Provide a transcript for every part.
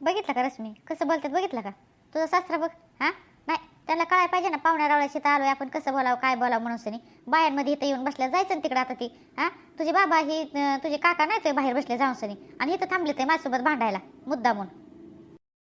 बघितलं का रश्मी? कसं बोलतात बघितलं का? तुझा सासरा बघ हा? नाही त्याला काय पाहिजे ना? पाहुण्या रावळ्याशी तर आलोय आपण. कसं बोलावं काय बोलावं म्हणून सनी? बायांमध्ये इथं येऊन बसल्या जायचं ना तिकडं आता ती हा? तुझे बाबा ही तुझे काका नाही तुझे बाहेर बसले जाऊन सनी. आणि इथं थांबले ते माझ्यासोबत भांडायला मुद्दा म्हणून.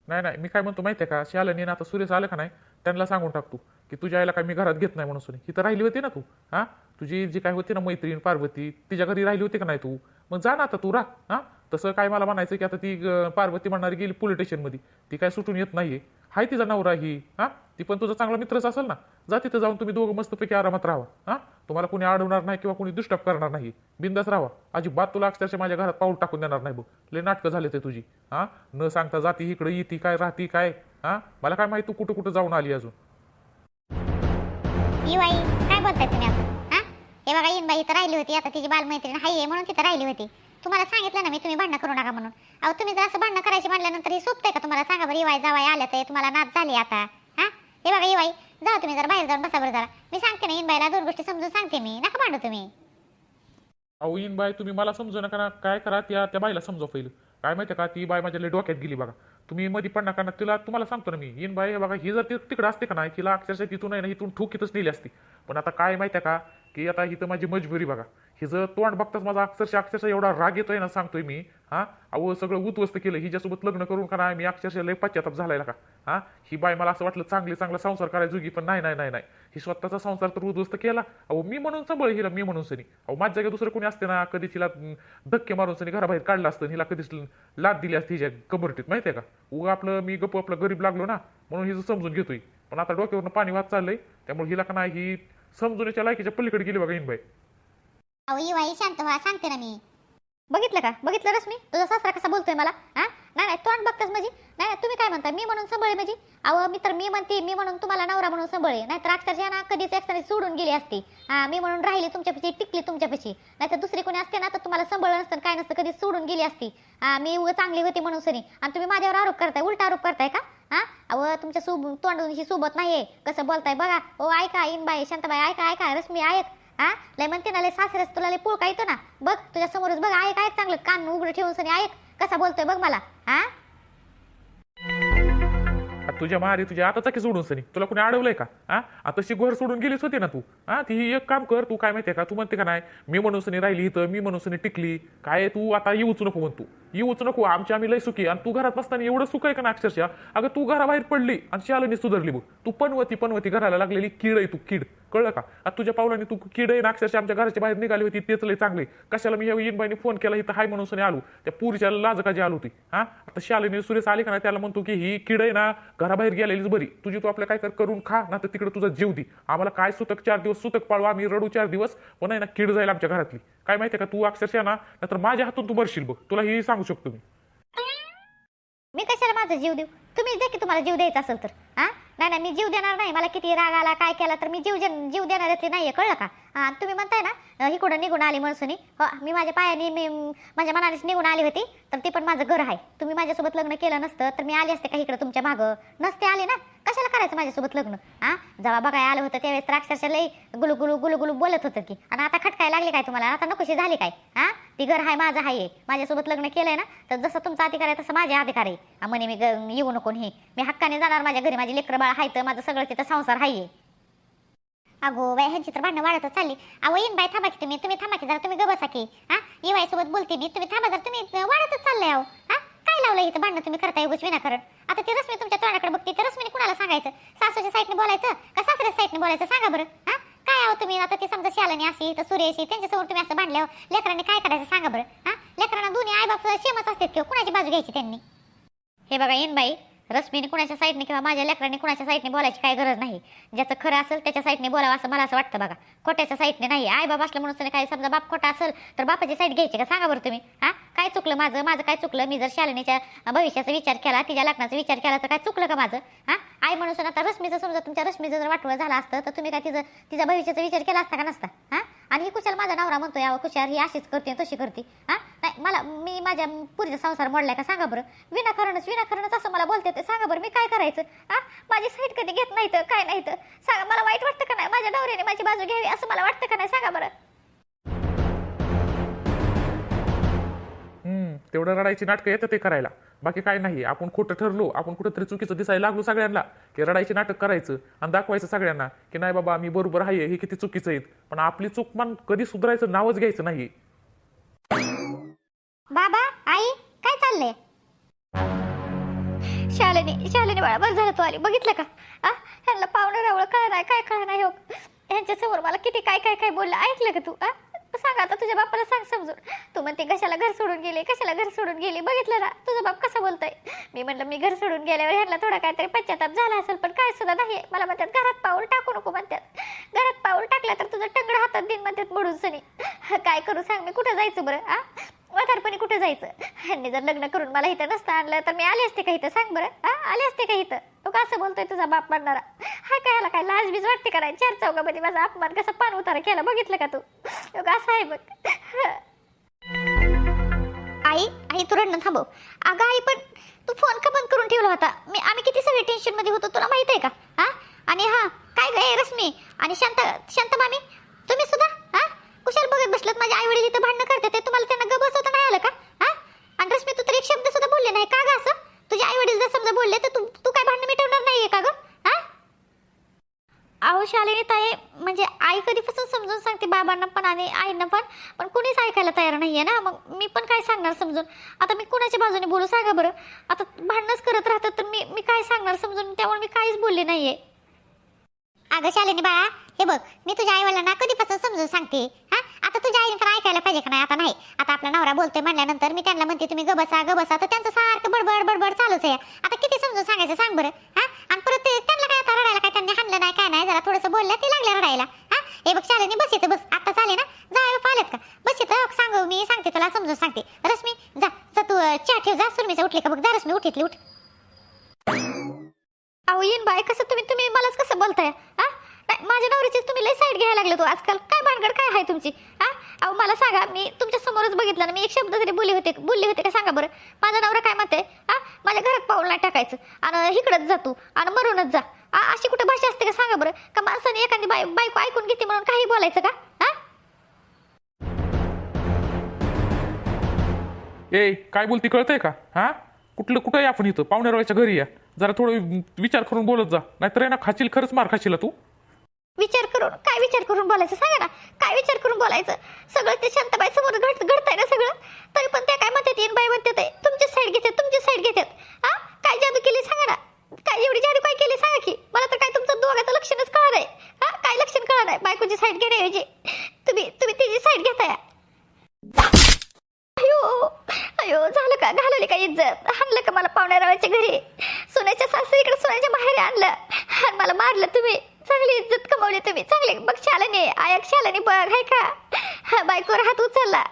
नाही नाही. मी काय म्हणतो माहिती आहे का शालनी आता सुरेश आलं का नाही? त्यांना सांगून टाकतो की तुझ्या आईला काय मी घरात घेत नाही म्हणून सुनी. इथं राहिली होती ना तू हा? तुझी जी काय होती ना मैत्रीण पार्वती तिच्या घरी राहिली होती का नाही तू? मग जा ना आता तू राह हां? तसं काय मला म्हणायचं की आता ती पार्वती म्हणणारी गेली पोलीस स्टेशनमध्ये ती काय सुटून येत नाहीये. हाय तिचा नवरा ही हा? ती पण तुझा चांगला मित्रच असेल ना? जा तिथं जाऊन तुम्ही दोघं मस्तपैकी आरामात राहा हा? तुम्हाला कोणी अडवणार नाही किंवा कोणी डिस्टर्ब करणार नाही बिंदास राहा. अजिबात तुला अक्षरशः माझ्या घरात पाऊल टाकून देणार नाही बघ. लय नाटकं झाले ते तुझी हा? न सांगता जाती इकडे येती काय राहती काय हा? मला काय माहिती तू कुठं कुठं जाऊन आली अजून? काय बोलताय तुम्ही असं? हे? बघा इन बाई इथं राहिली होती. आता तिची बालमैत्रीण हाय आहे म्हणून तिथं राहिली होती. तुम्हाला सांगितलं ना मी तुम्ही भांडणं करू नका म्हणून. अहो तुम्ही जर असं भांडणं करायची म्हटल्यानंतर हे सोपतंय का तुम्हाला? सांगा बरं इवाय जावाय आल्या तर तुम्हाला नाच झाली आता. हा? हे बघा इवाई जा तुम्ही जर बाहेर जाऊन बसा बरं जरा. मी सांगते ना इनबाईला दोन गोष्टी समजून सांगते मी. नका भांडू तुम्ही. अहो इन बाय तुम्ही मला समजू नका ना. काय करा त्या त्या बाईला समजाव पहिलं. काय माहिती का ती बाय माझ्या लई डोक्यात गेली बघा. तुम्ही मध्ये पण नका ना. तिला तुम्हाला सांगतो ना मी. इन बाई हे बघा ही जर ती तिकडे असते का नाही तिला अक्षरशः तिथून आहे ना इथून ठोकीतच नेली असती. पण आता काय माहिती का की आता इथं माझी मजबुरी बघा. हिचं तोंड बघताच माझा अक्षरशः अक्षरशः एवढा राग येतोय ना सांगतोय मी. हा? अहो सगळं उद्ध्वस्त केलं. हिच्यासोबत लग्न करून का नाही मी अक्षरशः लय पश्चाताप झालायला का हा? ही बाय मला असं वाटलं चांगली चांगला संसार करायला जोगी पण नाही नाही नाही नाही. ही स्वतःचा संसार तर उद्ध्वस्त केला. अहो मी म्हणून सांभाळ हिला मी म्हणून सनी. अहो माझ्या जागेत दुसरं कोणी असते ना कधी तिला धक्के मारून सनी घराबाहेर काढलं असतं हिला कधीच लाद दिली असते हिच्या कबरटीत माहितीये का? उगा आपलं मी गप्प आपलं गरीब लागलो ना म्हणून हिचं समजून घेतोय. पण आता डोक्यावरनं पाणी वाहत चाललंय त्यामुळे हिला का नाही ही समजून लायकीच्या पलीकडे गेली बघा बाई. अहो वाई शांत व्हा सांगते ना मी. बघितलं का? बघितलं रश्मी? तुझा सासरा कसा बोलतोय मला? हा? नाही नाही तोंड बघताच म्हणजे नाही नाही, तुम्ही काय म्हणता? मी म्हणून संभळे माझी? अहो मी तर मी म्हणते मी म्हणून तुम्हाला नवरा म्हणून संभळे. नाही तर अक्षरशः ना कधीच एकसारी सोडून गेली असती. हा मी म्हणून राहिली तुमच्यापाशी टिकली तुमच्यापाशी. नाही तर दुसरी कोणी असते ना तर तुम्हाला संभळलं नसतं काय नसतं कधी सोडून गेली असती. हा मी उगा चांगली होती म्हणून सरी आणि तुम्ही माझ्यावर आरोप करताय उलटा आरोप करताय का? हा? अहो तुमच्या सोब तोंडून ही सोबत नाहीये. कसं बोलताय बघा. ओ ऐका बाई शांताबाई ऐका ऐका रश्मी आहेत. हा लय म्हणते ना लय सासऱ्यास तुला लय पोळका येतो ना. बघ तुझ्या समोरच बघ ऐक ऐक चांगलं? कान उघडं ठेवून सनी ऐक कसा बोलतोय बघ मला हा तुझ्या मारी तुझ्या आता चाकी सोडून सनी. तुला कुणी अडवलंय का? हा तशी घर सोडून गेलीच होती ना तू. हा ती एक काम कर तू काय माहितीये का? तू म्हणते का नाही मी म्हणून सनी राहिली इथं मी म्हणून सनी टिकली. काय तू? आता येऊच नको म्हणतो येऊच नको आमची आम्ही लय सुखी आणि तू घरात नसताना एवढं सुख आहे का ना अक्षरशः? अगं तू घराबाहेर पडली आणि शालनी सुधारली बघ. तू पनवती पनवती घराला लागलेली कीड आहे तू कीड. कळलं का? आता तुझ्या पावलाने तू कीड आहे ना अक्षरशः आमच्या घराच्या बाहेर निघाली होती तेच लय चांगले. कशाला मी ह्या बाईने फोन केला इथं हाय म्हणून सनी आलो. त्या पुरीच्या लाजकाची आलो होती. हा आता शालिनी सुरेश आली का नाही त्याला म्हणतो की ही कीड आहे ना घराबाहेर गेलेलीच बरी. तुझी तू आपलं काय कर करून खा ना तर तिकडे तुझा जीव दे. आम्हाला काय सुतक चार दिवस सुतक पाळू आम्ही रडू चार दिवस पण नाही ना कीड जाईल आमच्या घरातली. काय माहितीये का तू अक्षरशः ना नाहीतर माझ्या हातून तू मरशील बघ. तुला हे सांगू शकतो मी. मी कशाला माझा जीव देऊ? तुम्हीच द्या की तुम्हाला जीव द्यायचा असेल तर. हा? नाही नाही मी जीव देणार नाही. मला किती राग आला काय केला तर मी जीव जीव देणार नाहीये. कळलं का? हां तुम्ही म्हणताय ना इकडं निघून आली म्हणून हो मी माझ्या पायाने मी माझ्या मनानेच निघून आली होती तर ते पण माझं घर आहे. तुम्ही माझ्यासोबत लग्न केलं नसतं तर मी आली असते का इकडं तुमच्या मागं? नसते आले ना? कशाला करायचं माझ्यासोबत लग्न? हां? जेव्हा बघाय आलं होतं त्यावेळेस तर अक्षरशः लई गुलू गुलू गुलू गुलू बोलत होतं की आणि आता खटकाय लागले काय तुम्हाला? आता नकोशी झाली काय? हां? ती घर आहे माझं आहे. माझ्यासोबत लग्न केलंय ना तर जसं तुमचा अधिकार आहे तसं माझे अधिकार आहे. म्हणे मी ग- येऊ नको हे. मी हक्काने जाणार माझ्या घरी. माझी लेकरं बाळ आहे तर माझं सगळं तिथं संसार आहे. अगो बाई ह्यांची तर भांडणं वाढतच चालली. अहो येईन बाई थांबा की तुम्ही. तुम्ही थांबा की जरा तुम्ही गबसा की. हा? येवाई सोबत बोलते मी. तुम्ही थांबा जरा तुम्ही वाढतच चाललंय अहो. हा? काय लावलं इथं भांडणं तुम्ही करताय उगच विनाकारण? आता ती रश्मी तुमच्या तोंडाकडे बघते. तर रश्मीने कुणाला सांगायचं? सासूच्या साईडने बोलायचं? का सासऱ्या साईडने बोलायचं? सांगा बरं. हा? काय आहो तुम्ही? आता ती समजा शालनी अशी तर सुरेशी त्यांच्यासमोर तुम्ही असं भांडल्यावर लेकरांनी काय करायचं सांगा बरं. हा? लेकरांना दोन्ही आईबाप शेमच असतात किंवा कुणाची बाजू घ्यायची त्यांनी? हे बघा येईन बाई. रश्मीने कुणाच्या साईडने किंवा माझ्या लेकराने कुणाच्या साईडने बोलायची काय गरज नाही. ज्याचं खरं असेल त्याच्या साईडने बोलावं असं मला असं वाटतं बघा. खोट्याच्या साईडने नाही. आई बाबा असलं म्हणून काय समजा बाप खोटा असेल तर बापाची साईड घ्यायची का? सांगा बरं तुम्ही. हा? काय चुकलं माझं? माझं काय चुकलं? मी जर शालिनीच्या भविष्याचा विचार केला तिच्या लग्नाचा विचार केला तर काय चुकलं का माझं? हा? आई म्हणून आता रश्मीचं समजा तुमच्या रश्मीचं जर वाटवं झालं असतं तर तुम्ही काय तिचं तिच्या भविष्याचा विचार केला असता का नसता? हा? आणि ही कुशाल माझा नवरा म्हणतोय अहो कुशाल ही अशीच करते तशी करते. हा? नाही मला मी माझ्या पुरीचा संसार मोडलाय का सांगा बरं. विनाकारणच विनाकारणच असं मला बोलते ते सांगा बरं मी काय करायचं? हा? माझी साईड कधी घेत नाही तर काय नाही तर सांगा मला वाईट वाटतं का नाही? माझ्या नवऱ्याने माझी बाजू घ्यावी असं मला वाटतं का नाही? सांगा बरं. तेवढं रडायची नाटकं येतं ते करायला. बाकी काय नाही. आपण खोटं ठरलो आपण कुठंतरी चुकीचं दिसायला लागलो सगळ्यांना की रडायची नाटक करायचं आणि दाखवायचं सगळ्यांना की नाही बाबा मी बरोबर आहे हे किती चुकीचं आहेत पण आपली चूक मान कधी सुधारायचं नावच घ्यायचं नाही. बाबा आई काय चाललंय? शालेने शालेने बाळा बरं झालं तू आली. बघितलं का? आ? ह्यांना पाहुणं रावळं काय नाही काय काय नाही हो? ह्यांच्या समोर मला किती काय काय काय बोललं? ऐकलं का तू? आ? सांग आता तुझ्या बापाला सांग समजून. तू म्हणते कशाला घर सोडून गेले? कशाला घर सोडून गेले? बघितलं ना तुझा बाप कसा बोलतोय. मी म्हणलं मी घर सोडून गेल्यावर ह्याला थोडा काहीतरी पश्चाताप झाला असेल पण काय सुद्धा नाही मला म्हणतात घरात पाऊल टाकू नको म्हणतात. घरात पाऊल टाकला तर तुझं टंगड हातात दिन म्हणतात मोडून सनी. काय करू सांग मी कुठं जायचं बरं आ? म्हातारपणी कुठं जायचं? ह्यांनी जर लग्न करून मला इथं नसतं आणलं तर मी आले असते का इथं? सांग बरं हा आले असते का इथं? तो कसं बोलतोय तुझा बाप म्हणणारा? हा काय ह्याला काय लाजबीज वाटते का नाही? चार चौकामध्ये माझा अपमान कसा पान उतारा केला बघितलं का तू? तो कसं आहे बघ आई आई तू रडणं थांबव. अगं आई पण तू फोन का बंद करून ठेवला होता? मी आम्ही किती सगळे टेन्शनमध्ये होतो तुला माहीत आहे का? हा? आणि हा काय ग रश्मी आणि शांत शांत मामी तुम्ही सुद्धा? हा? कुशाल बघत बसलात माझ्या आई वडील इथं भांडणं करते ते तुम्हाला त्यांना ग बसवता नाही आलं का? हा? आणि रश्मी तू तर एक शब्द सुद्धा बोलले नाही का ग असं? तुझे आई वडील जर समजा बोलले तर तू तू काय भांडणं मिटवणार नाहीये का ग हा अहो शालिनी ताई म्हणजे आई कधीपासून समजून सांगते बाबांना पण आणि आईंना पण पण कुणीच ऐकायला तयार नाही आहे ना? मग मी पण काय सांगणार समजून? आता मी कुणाच्या बाजूने बोलू सांगा बरं? आता भांडणच करत राहतात तर मी मी काय सांगणार समजून? त्यामुळे मी काहीच बोलले आहे अगं शालिनी बाळा हे बघ मी तुझ्या आईवडिलांना कधीपासून समजून सांगते हा? आता तुझ्या आईने पण ऐकायला पाहिजे का नाही? आता नाही. आता आपला नवरा बोलतोय म्हणल्यानंतर मी त्यांना म्हणते तुम्ही गबसा गबसा. तर त्यांचं सारखं बडबड बडबड चालूच आहे. आता किती समजून सांगायचं सांग बरं हा? आणि परत त्यांना काय आता रडायला काय त्यांनी हाणलं नाही काय नाही जरा थोडंसं बोललं ते लागलं रडायला हा? हे बघ चालेल बस येतं बस. आता चालेल ना जा आई का? बस येतं सांगू मी सांगते तुला समजून सांगते. रश्मी जा जा तू चहा ठेव जा सुरमीचा उठले का बघ जा रश्मी उठितली उठ. अहो येईन बाय कसं तुम्ही तुम्ही मलाच कसं बोलताय हा? माझ्या नवऱ्याची तुम्ही लय साईड घ्यायला लागले तो हो आजकाल. काय भानगड काय आहे तुमची? हा? अहो मला सांगा मी तुमच्या समोरच बघितलं ना मी एक शब्द तरी बोलले होते बोलले होते का सांगा बरं? माझा नवरा काय म्हणते हा? माझ्या घरात पाऊल नाही टाकायचं. आणि इकडंच जा तू आणि मरूनच जा. अशी कुठे भाषा असते का सांगा बरं? का माणसाने एखादी बाय बायको ऐकून घेते म्हणून काही बोलायचं का? हा? ए काय बोलती कळतंय का? हा? कुठलं कुठं आहे आपण इथं? पाहुण्यारावाच्या घरी या. जरा थोडं विचार करून बोलत जा. नाहीतर आहे ना खाशील खरंच मार खाशील तू. विचार करून काय विचार करून बोलायचं? सांगा ना. काय विचार करून बोलायचं? सगळं ते शांतबाई समोर घडत घडतंय ना सगळं? तरी पण त्या काय म्हणतात येईन बाई म्हणतात आहे, तुमची साईड घेते तुमची साईड घेतात हा काय जादू केली सांगा ना काय एवढी जादू काय केली सांगा की मला तर काय तुमचं दोघांचं लक्षणच कळलं नाही हा काय लक्षण कळलं नाही बायकोची साईड घेण्याऐवजी तुम्ही तुम्ही तिची साईड घेताय अयो अयो झालं का घालवली का इज्जत आणलं का मला पाहुण्यारावाच्या घरी सोन्याच्या सासरीकडे सोन्याच्या बाहेर आणलं आणि मला मारलं तुम्ही चांगली इज्जत कमवली तुम्ही चांगली बघ शालाने आयक शालाने बघ हाय का हा, बायकोवर हात उचलला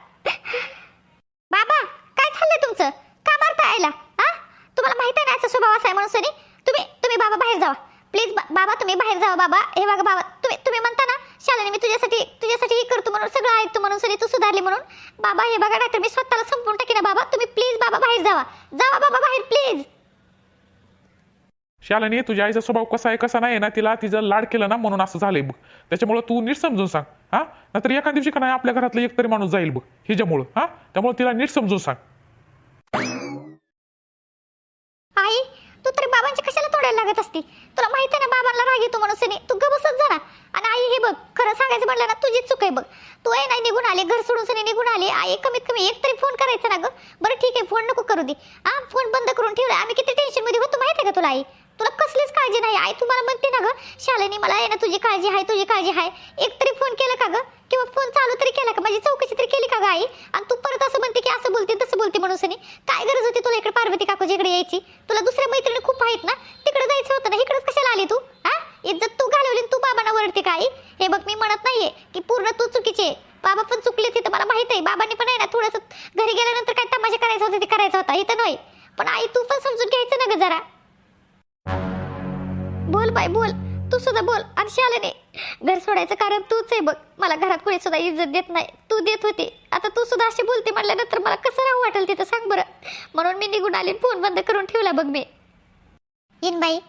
बाबा काय चाललंय तुमचं? का मारता आईला? हा तुम्हाला माहीत आहे ना याचा स्वभाव असा आहे म्हणून सनी? तुम्ही तुम्ही बाबा बाहेर जावा. प्लीज बाबा तुम्ही बाहेर जावा बाबा. हे बघा बाबा तुम्ही तुम्ही म्हणता ना शालिनी मी तुझ्यासाठी तुझ्यासाठी हे करतो म्हणून सगळं ऐकतो म्हणून सनी तू सुधारली म्हणून. बाबा हे बघा नाहीतर मी स्वतःला संपून टाकी ना बाबा. तुम्ही प्लीज बाबा बाहेर जावा. जावा बाबा बाहेर प्लीज शालानी तुझ्या आईचा स्वभाव कसा आहे कसा नाही ना तिला तिचं लाड केलं ना म्हणून असं झालंय बघ. त्याच्यामुळे तू नीट समजून सांग हा? नाहीतर एका दिवशी का नाही आपल्या घरातलं एक तरी माणूस जाईल बघ हिच्यामुळं हा? त्यामुळे तिला नीट समजून सांग. आई तू तरी बाबांची कशाला तोडायला लागत असती? तुला माहिती आहे ना बाबांना राग येतो म्हणून सनी तू गबसच जा ना. आणि आई हे बघ खरं सांगायचं म्हणलं ना तुझीच चूक आहे बघ. तू आहे नाही निघून आले घर सोडून सनी निघून आले. आई कमीत कमी एक तरी फोन करायचा ना ग. बरं ठीक आहे फोन नको करू दे. हा फोन बंद करून ठेवला. आम्ही किती टेन्शनमध्ये होतो माहिती आहे का तुला आई? तुला कसलीच काळजी नाही. आई तुम्हाला म्हणते ना ग शालेनी मला आहे ना तुझी काळजी आहे तुझी काळजी आहे. एक तरी फोन केला का ग? किंवा फोन चालू तरी केला का? माझी चौकशी तरी केली का ग आई? आणि तू परत असं म्हणते की असं बोलते तसं बोलते म्हणून सनी. काय गरज होती तुला इकडे पार्वती काकूजी इकडे यायची? तुला दुसऱ्या मैत्रिणी खूप आहेत ना? तिकडे जायचं होतं ना? इकडेच कशाला आली तू? हा? इज्जत तू घालवली तू बाबांना वरडते का आई? हे बघ मी म्हणत नाहीये की पूर्ण तू चुकीचे आहे. बाबा पण चुकले तिथं मला माहीत आहे. बाबांनी पण आहे ना थोडंसं घरी गेल्यानंतर काय तमाशा करायचा होता ते करायचा होता. इथं नाही. पण आई तू पण समजून घ्यायचं ना ग जरा. बोल बाय बोल. तू सुद्धा बोल अशी आलं नाही घर सोडायचं कारण तूच आहे बघ. मला घरात कोणी सुद्धा इज्जत देत नाही. तू देत होती. आता तू सुद्धा अशी बोलते म्हटल्यानंतर मला कसं राहू वाटेल तिथं सांग बरं. म्हणून मी निघून आले फोन बंद करून ठेवला बघ मी. In by.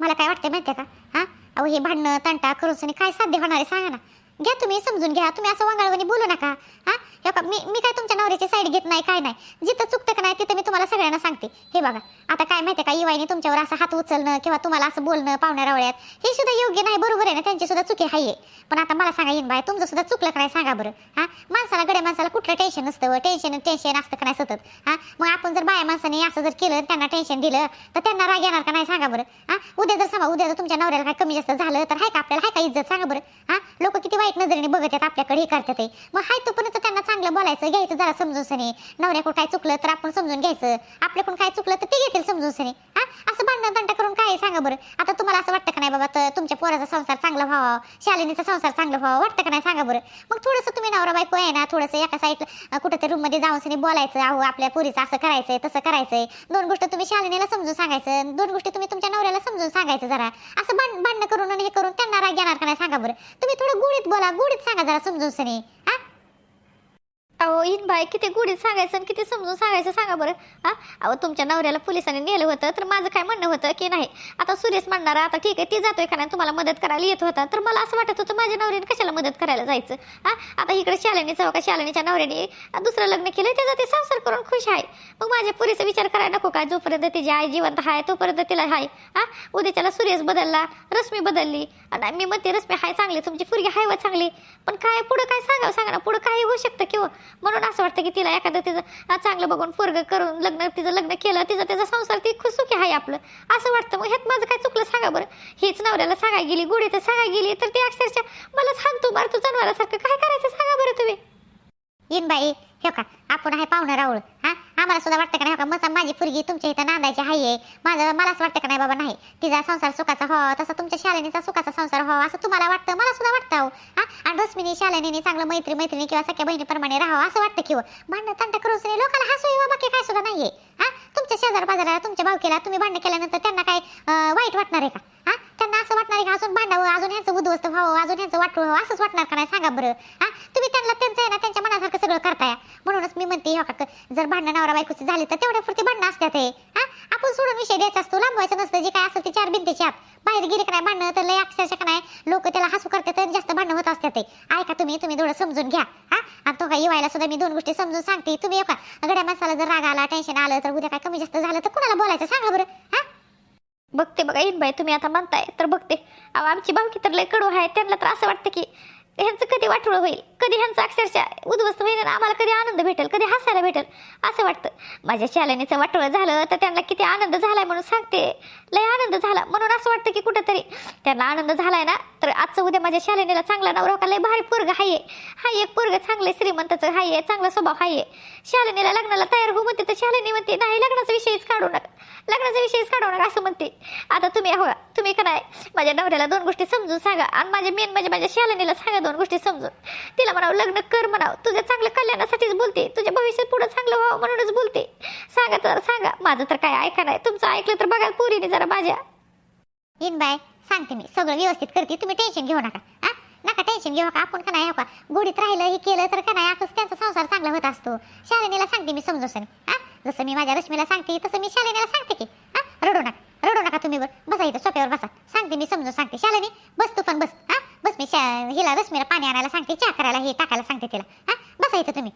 मला काय वाटतंय माहितीये का? हा? अहो हे भांडणं तंटा करून काय साध्य होणार आहे सांगा ना. घ्या तुम्ही समजून घ्या. तुम्ही असं वांगाळवानी बोलू नका. हा? हे बघा मी मी काय तुमच्या नवऱ्याची साईड घेत नाही काय नाही. जिथं चुकतं का नाही तिथं मी तुम्हाला सगळ्यांना सांगते. हे बघा आता काय माहितीये का युवाईने तुमच्यावर असं हात उचलणं किंवा तुम्हाला असं बोलणं पाहुण्या रावळ्यात हे सुद्धा योग्य नाही. बरोबर आहे ना त्यांची सुद्धा चुकी आहे पण आता मला सांगा येईन बाय तुमचं सुद्धा चुकलं का नाही सांगा बरं. हा? माणसाला गड्या माणसाला कुठलं टेन्शन नसतं टेन्शन टेन्शन असतं का नाही सतत. हा? मग आपण जर बाया माणसाने असं जर केलं त्यांना टेन्शन दिलं तर त्यांना राग येणार का नाही सांगा बरं. हा? उद्या जर सांगा उद्या जर तुमच्या नवऱ्याला काय कमी जास्त झालं तर हाय का आपल्याला? हाय का इज्जत? सांगा बरं. हा? लोक किती वाईट नजरेने बघत आहेत आपल्याकडे हे करतात मग हाय तोपर्यंत त्यांना चांगलं बोलायचं घ्यायचं जरा समजून सने. नवऱ्याकडून काय चुकलं तर आपण समजून घ्यायचं. आपल्याकडून काय चुकलं तर ते घेतील समजून सने. हा? असं भांडण दंड करून काय सांगा बरं. आता तुम्हाला असं वाटतं का नाही बाबा तर तुमच्या पोराचा संसार चांगला व्हावा शालिनीचा संसार चांगला व्हावा वाटतं का नाही? सांगा बरं. मग थोडंसं तुम्ही नवरा बायको आहे ना थोडंसं एका साईडला कुठं रूममध्ये जाऊन सनी बोलायचं अहो आपल्या पोरीचं असं करायचंय तसं करायचंय. दोन गोष्ट तुम्ही शालिनीला समजून सांगायचं दोन गोष्टी तुम्ही तुमच्या नवऱ्याला समजून सांगायचं जरा. असं भांडणं करून आणि हे करून त्यांना राग येणार का नाही? सांगा बरं. तुम्ही थोडं गुढीत बोला गुढीत सांगा जरा समजून सनी हा? अहो इन बाय किती गुढीत सांगायचं आणि किती समजून सांगायचं सांगा बरं. हा? अहो तुमच्या नवऱ्याला पोलिसांनी नेलं होतं तर माझं काय म्हणणं होतं की नाही? आता सुरेश म्हणणार आता ठीक आहे ती जातोय का नाही तुम्हाला मदत करायला येत होता तर मला असं वाटत होतं माझ्या नवऱ्याने कशाला मदत करायला जायचं? हा? आता इकडे शालिनी चौका शालिनीच्या नवऱ्याने दुसरं लग्न केलं त्याचा ते संसार करून खुश आहे. मग माझ्या पुरीचा विचार करायला नको का? जोपर्यंत तिची आई जिवंत आहे तोपर्यंत तिला आहे हा? उद्याच्याला सुरेश बदलला रश्मी बदलली. आणि मी म्हणते रश्मी हाय चांगली तुमची पुरगी हाय व चांगली. पण काय पुढं काय सांगावं? सांगा ना पुढं काय होऊ शकतं किंवा म्हणून असं वाटतं की तिला एखादं तिचं चांगलं बघून पोरग करून लग्न तिचं लग्न केलं तिचं त्याचा संसार ती खुसुखी आहे आपलं. असं वाटतं. मग ह्यात माझं काय चुकलं सांगा बरं. हीच नवऱ्याला सांगाय गेली गोडी तर सांगाय गेली तर ती अक्षरशः मला सांगतो मारतो जनावरासारखं. काय करायचं सांगा बरं तुम्ही? येईन बाई. हे का आपण आहे पाहुणा राहुळ हा? आम्हाला सुद्धा वाटतं का नाही हो का मसा माझी पुरगी तुमच्या इथं नांदायची आहे माझं मलाच वाटतं का नाही बाबा नाही. तिचा संसार सुखाचा हो तसा तुमच्या शालिनीचा सुखाचा संसार हो असं तुम्हाला वाटतं? मला सुद्धा वाटतं हो? आणि रश्मीने शालिनीने चांगलं मैत्री मैत्रिणी किंवा सख्या बहिणीप्रमाणे राहावं असं वाटतं किंवा हो. भांडण तंट करून लोकांना हसू येवा बाकी काय सुद्धा नाहीये. हा? तुमच्या शेजार बाजाराला तुमच्या भावकीला तुम्ही भांडण केल्यानंतर त्यांना काय वाईट वाटणार आहे का? असं वाटणार का? अजून भांडावं अजून ह्यांचं उद्ध्वस्त व्हावं अजून ह्यांचं वाटू व्हावं असंच वाटणार का नाही? सांगा बरं. हा? तुम्ही त्यांना त्यांचं आहे ना त्यांच्या मनासारखं सगळं करताय. म्हणूनच मी म्हणते हो का जर भांडण नवरा बायकोची झाली तर तेवढ्या पुरती भांडणं असतात हे. हा? आपण सोडून विषय द्यायचा असतो. लांबवायचं नसतं. जे काय असेल ते चार भिंतीच्या आत बाहेर गेले का नाही भांडणं तर लय अक्षरशः का नाही लोक त्याला हसू करतात आणि जास्त भांडणं होत असतात ते ऐका तुम्ही तुम्ही थोडं समजून घ्या. हा? आणि तो काय येवायला सुद्धा मी दोन गोष्टी समजून सांगते. तुम्ही का? गड्या माणसाला जर राग आला टेन्शन आलं तर उद्या काय कमी जास्त झालं तर कुणाला बोलायचं? सांगा बरं. बघते बघा येईन बाई तुम्ही आता म्हणताय तर बघते. अहो आमची भावकी तर लय कडू आहे त्यांना तर असं वाटतं की ह्यांचं कधी वाटोळं होईल कधी ह्यांचं अक्षरशः उद्ध्वस्त होईल आणि आम्हाला कधी आनंद भेटेल कधी हसायला भेटेल असं वाटतं. माझ्या शालिनीचं वाटोळं झालं तर त्यांना किती आनंद झालाय म्हणून सांगते. लय आनंद झाला. म्हणून असं वाटतं की कुठंतरी त्यांना आनंद झालाय ना तर आजचं उद्या माझ्या शालिनीला चांगला नवरा का लय भारी पोरग हाय. हाय एक पोरग चांगलं श्रीमंताचं हाय चांगला स्वभाव हाय. शालिनीला लग्नाला तयार होऊ म्हणते तर शालिनी म्हणते नाही लग्नाचा विषयच काढू नका. लग्नाचा विषयच काढू नका असं म्हणते. आता तुम्ही हो तुम्ही का नाही माझ्या नवऱ्याला दोन गोष्टी समजून सांगा आणि माझ्या मेन म्हणजे माझ्या शालिनीला सांगा दोन गोष्टी समजून. तिला म्हणावं लग्न कर म्हणावं. तुझ्या चांगल्या कल्याणासाठीच बोलते. तुझ्या भविष्यात पुढं चांगलं व्हावं म्हणूनच बोलते. सांगा तर सांगा. माझं तर काय ऐका नाही. तुमचं ऐकलं तर बघा पोरीने जरा माझ्या. इन बाय सांगते मी. सगळं व्यवस्थित करते. तुम्ही टेन्शन घेऊ नका. हा? नका टेन्शन घेऊ नका. आपण का नाही हो का? गोडीत राहिलं हे केलं तर का नाही? आकस त्यांचा संसार चांगला होत असतो. शालिनीला सांगते मी समजून हा? जसं मी माझ्या रश्मीला सांगते तसं मी शालिनीला सांगते की हा रडू नका रडू नका तुम्ही वर बसा इथं सोप्यावर बसा. सांगते मी समजून सांगते. शालिनी बस तू पण बस हा. बस मी शा हिला रश्मीला पाणी आणायला सांगते चहा करायला हे टाकायला सांगते तिला हा. बसा इथं तुम्ही.